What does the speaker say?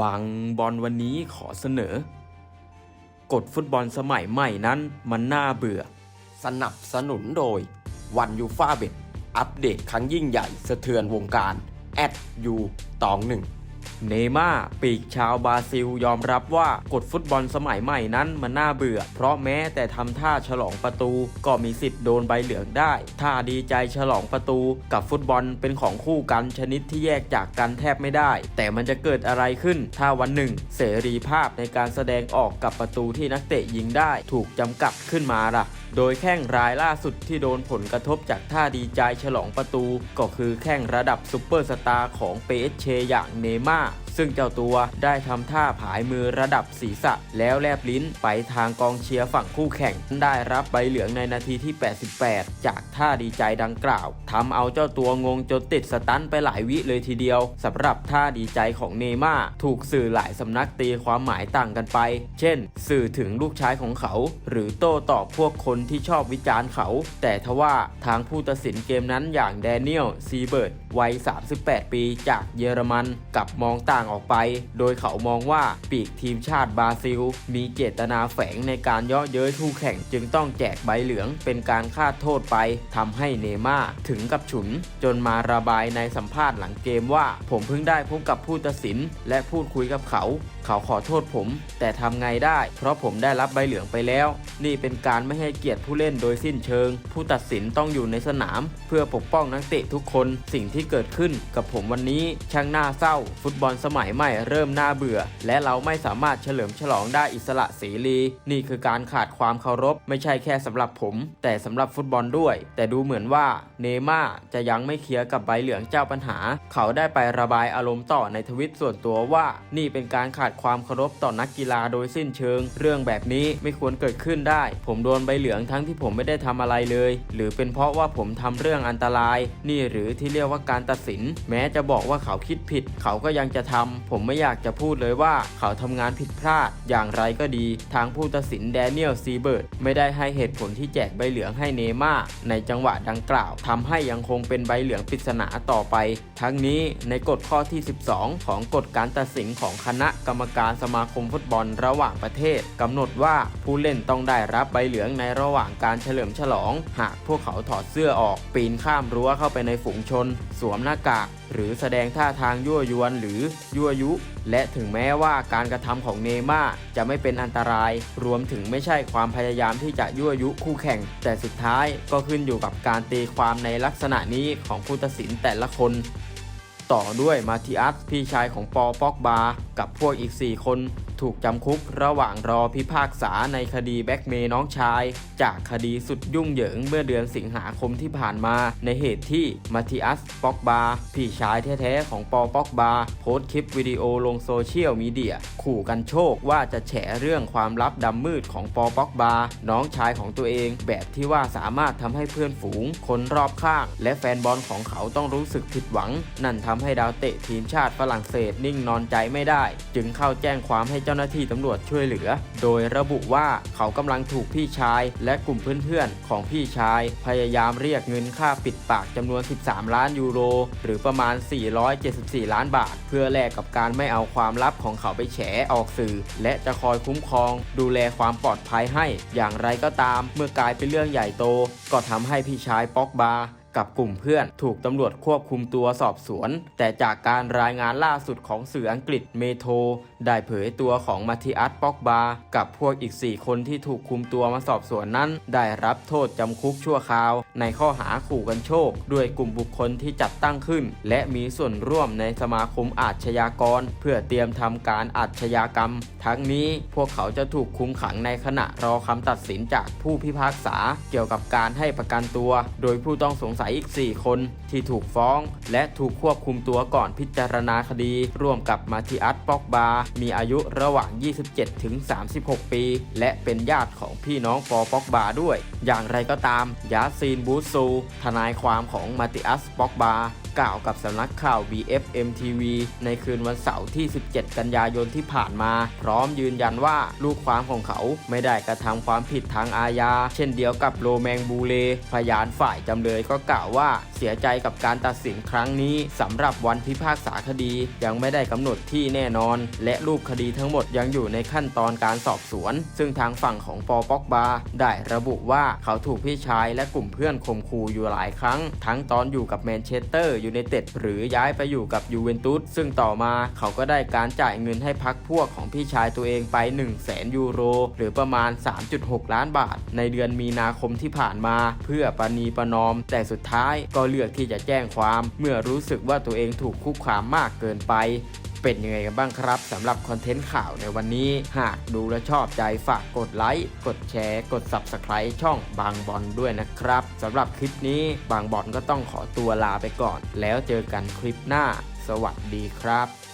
บางบอลวันนี้ขอเสนอ กฎฟุตบอลสมัยใหม่นั้นมันน่าเบื่อ สนับสนุนโดยวันยูฟาเบตอัปเดตครั้งยิ่งใหญ่สะเทือนวงการแอดยูตองหนึ่ง เนย์ม่าร์ปีกชาวบราซิลยอมรับว่ากฎฟุตบอลสมัยใหม่นั้นมันน่าเบื่อ เพราะแม้แต่ทำท่าฉลองประตู ก็มีสิทธิ์โดนใบเหลืองได้ ท่าดีใจฉลองประตู กับฟุตบอลเป็นของคู่กันชนิดที่แยกจากกันแทบไม่ได้ แต่มันจะเกิดอะไรขึ้น ถ้าวันหนึ่ง เสรีภาพในการแสดงออกกับประตูที่นักเตะยิงได้ ถูกจำกัดขึ้นมาล่ะ โดยแข้งรายล่าสุดที่โดนผลกระทบจากท่าดีใจฉลองประตู ก็คือแข้งระดับซูเปอร์สตาร์ของเปเชอย่างเนม่าซึ่งเจ้าตัวได้ทำท่าผายมือระดับศีรษะ แล้วแลบลิ้นไปทางกองเชียร์ฝั่งคู่แข่ง ได้รับใบเหลืองในนาทีที่ 88 จากท่าดีใจดังกล่าวทำเอาเจ้าตัวงงจนติดสตันไปหลายวิเลยทีเดียวสำหรับท่าดีใจของเนย์ม่าถูกสื่อหลายสำนักตีความหมายต่างกันไป เช่น สื่อถึงลูกชายของเขา หรือโต้ตอบพวกคนที่ชอบวิจารณ์เขา แต่ทว่าทางผู้ตัดสินเกมนั้นอย่างแดเนียลซีเบิร์ตวัย 38 ปีจากเยอรมันกับมองต่างออกไป โดยเขามองว่าปีกทีมชาติบราซิล มีเจตนาแฝงในการเยาะเย้ยคู่แข่งจึงต้องแจกใบเหลืองเป็นการคาดโทษไปทำให้เนม่าถึงกับฉุน จนมาระบายในสัมภาษณ์หลังเกมว่า ผมเพิ่งได้พบกับผู้ตัดสิน และพูดคุยกับเขา เขาขอโทษผม แต่ทำไงได้ เพราะผมได้รับใบเหลืองไปแล้ว นี่เป็นการไม่ให้เกียรติผู้เล่นโดยสิ้นเชิง ผู้ตัดสินต้องอยู่ในสนาม เพื่อปกป้องนักเตะทุกคน สิ่งที่เกิดขึ้นกับผมวันนี้ช่างน่าเศร้า ฟุตบอลสมัยใหม่เริ่มน่าเบื่อ และเราไม่สามารถเฉลิมฉลองได้อิสระเสรี นี่คือการขาดความเคารพ ไม่ใช่แค่สำหรับผม แต่สำหรับฟุตบอลด้วย แต่ดูเหมือนว่าเนม่าจะยังไม่เคลียร์กับใบเหลืองเจ้าปัญหา เขาได้ไประบายอารมณ์ต่อในทวิตส่วนตัวว่า นี่เป็นการขาดความเคารพต่อนักกีฬาโดยสิ้นเชิง เรื่องแบบนี้ไม่ควรเกิดขึ้นได้ ผมโดนใบเหลืองทั้งที่ผมไม่ได้ทำอะไรเลย หรือเป็นเพราะว่าผมทำเรื่องอันตราย นี่หรือที่เรียกว่าการตัดสิน แม้จะบอกว่าเขาคิดผิด เขาก็ยังจะทำผมไม่อยากจะพูดเลยว่าเขาทำงานผิดพลาดอย่างไรก็ดี ทางผู้ตัดสินแดเนียลซีเบิร์ตไม่ได้ให้เหตุผลที่แจกใบเหลืองให้เนย์ม่าในจังหวะดังกล่าวทำให้ยังคงเป็นใบเหลืองปริศนาต่อไป ทั้งนี้ในกฎข้อที่ 12 ของกฎการตัดสินของคณะกรรมการสมาคมฟุตบอลระหว่างประเทศกำหนดว่าผู้เล่นต้องได้รับใบเหลืองในระหว่างการเฉลิมฉลอง หากพวกเขาถอดเสื้อออก ปีนข้ามรั้วเข้าไปในฝูงชน สวมหน้ากาก หรือแสดงท่าทางยั่วยวนหรือยั่วยุ และถึงแม้ว่าการกระทำของเนม่าจะไม่เป็นอันตราย รวมถึงไม่ใช่ความพยายามที่จะยั่วยุคู่แข่ง แต่สุดท้ายก็ขึ้นอยู่กับการตีความในลักษณะนี้ของผู้ตัดสินแต่ละคนต่อด้วยมาทิอัสพี่ชายของปอปอกบา กับพวกอีก 4 คน ถูกจำคุกระหว่างรอพิพากษาในคดีแบ็กเมย์น้องชาย จากคดีสุดยุ่งเหยิงเมื่อเดือนสิงหาคมที่ผ่านมา ในเหตุที่มาทิอัสปอกบาพี่ชายแท้ๆของปอปอกบาโพสต์คลิปวิดีโอลงโซเชียลมีเดีย ขู่กันโชคว่าจะแฉเรื่องความลับดำมืดของปอปอกบาน้องชายของตัวเอง แบบที่ว่าสามารถทำให้เพื่อนฝูง คนรอบข้าง และแฟนบอลของเขาต้องรู้สึกผิดหวัง นั่นทำให้ดาวเตะทีมชาติฝรั่งเศสนิ่งนอนใจไม่ได้ จึงเข้าแจ้งความให้เจ้า้าหน้าที่ตำรวจช่วยเหลือ โดยระบุว่าเขากำลังถูกพี่ชาย และกลุ่มเพื่อนๆ ของพี่ชาย พยายามเรียกเงินค่าปิดปากจำนวน 13 ล้านยูโร หรือประมาณ 474 ล้านบาท เพื่อแลกกับการไม่เอาความลับของเขาไปแฉออกสื่อ และจะคอยคุ้มครอง ดูแลความปลอดภัยให้ อย่างไรก็ตาม เมื่อกลายเป็นเรื่องใหญ่โต ก็ทำให้พี่ชายป็อกบา กับกลุ่มเพื่อน ถูกตำรวจควบคุมตัวสอบสวน แต่จากการรายงานล่าสุดของสื่ออังกฤษเมโทรได้เผยตัวของมาธิอัสปอกบา กับพวกอีก 4 คนที่ถูกคุมตัวมาสอบสวนนั้น ได้รับโทษจำคุกชั่วคราว ในข้อหาขู่กันโชค ด้วยกลุ่มบุคคลที่จัดตั้งขึ้น และมีส่วนร่วมในสมาคมอาชญากร เพื่อเตรียมทำการอาชญากรรม ทั้งนี้พวกเขาจะถูกคุมขังในขณะรอคำตัดสินจากผู้พิพากษา เกี่ยวกับการให้ประกันตัว โดยผู้ต้องสงสัยอีก 4 คนที่ถูกฟ้อง และถูกควบคุมตัวก่อนพิจารณาคดี ร่วมกับมาธิอัสปอกบา มีอายุระหว่าง 27 ถึง 36 ปี และเป็นญาติของพี่น้องปอปอกบาด้วย อย่างไรก็ตามยาซีนบูซูทนายความของมาติอัสปอกบา กล่าวกับสำนักข่าว BFM TV ในคืนวันเสาร์ที่ 17 กันยายนที่ผ่านมา พร้อมยืนยันว่าลูกความของเขาไม่ได้กระทำความผิดทางอาญา เช่นเดียวกับโรแมงบูเล พยานฝ่ายจำเลยก็กล่าวว่าเสียใจกับการตัดสินครั้งนี้สำหรับวันพิพากษาคดียังไม่ได้กำหนดที่แน่นอน และรูปคดีทั้งหมดยังอยู่ในขั้นตอนการสอบสวน ซึ่งทางฝั่งของปอป็อกบาได้ระบุว่าเขาถูกพี่ชายและกลุ่มเพื่อนข่มขู่อยู่หลายครั้ง ทั้งตอนอยู่กับแมนเชสเตอร์ยูไนเต็ดหรือย้ายไปอยู่กับยูเวนตุสซึ่งต่อมาเขาก็ได้การจ่ายเงินให้พักพวกของพี่ชายตัวเองไป 1 0 0 0 0แสนยูโร หรือประมาณ 3.6 ล้านบาท ในเดือนมีนาคมที่ผ่านมา เพื่อปณีประนอม แต่สุดท้ายก็เลือกที่จะแจ้งความ เมื่อรู้สึกว่าตัวเองถูกคุกคามมากเกินไป เป็นยังไงกันบ้างครับสำหรับคอนเทนต์ข่าวในวันนี้ หากดูและชอบใจฝากกดไลค์ กดแชร์ กด Subscribe ช่องบางบอลด้วยนะครับสำหรับคลิปนี้บางบอลก็ต้องขอตัวลาไปก่อน แล้วเจอกันคลิปหน้า สวัสดีครับ